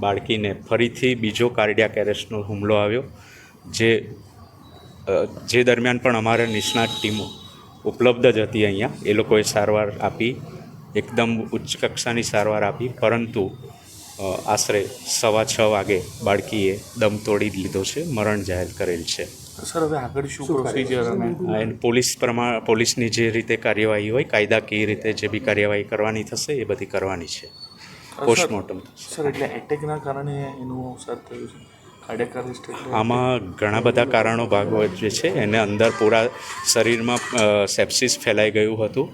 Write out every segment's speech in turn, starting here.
બાળકીને ફરીથી બીજો કાર્ડિયાક એરેસ્ટનો હુમલો આવ્યો જે જે દરમિયાન પણ અમારા નિષ્ણાત ટીમો ઉપલબ્ધ જ હતી અહીંયા. એ લોકોએ સારવાર આપી એકદમ ઉચ્ચ કક્ષાની સારવાર આપી પરંતુ આશરે સવા છ વાગે બાળકીએ દમ તોડી લીધો છે મરણ જાહેર કરેલ છે. સર હવે આગળ શું પ્રોસિજર એન્ડ આ એન- પોલીસ પ્રમાણ પોલીસની જે રીતે કાર્યવાહી હોય કાયદાકીય રીતે જે બી કાર્યવાહી કરવાની થશે એ બધી કરવાની છે. પોસ્ટમોર્ટમ સર એટલે એટેકના કારણે એનું સર થયું છે? આમાં ઘણા બધા કારણો ભાગ જે છે એને અંદર પૂરા શરીરમાં સેપ્સિસ ફેલાઈ ગયું હતું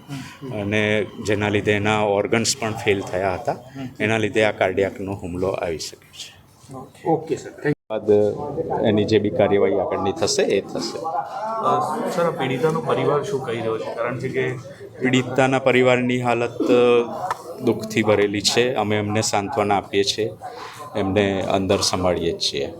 અને જેના લીધે એના ઓર્ગન્સ પણ ફેલ થયા હતા. એના લીધે આ કાર્ડિયાકનો હુમલો આવી શક્યો છે. ઓકે સર બાદ એની જે બી કાર્યવાહી આગળની થશે એ થશે. સર પીડિતાનો પરિવાર શું કહી રહ્યો છે? કારણ કે પીડિતાના પરિવારની હાલત દુઃખથી ભરેલી છે. અમે એમને સાંત્વના આપીએ છીએ. એમને અંદર સંભાળીએ છીએ.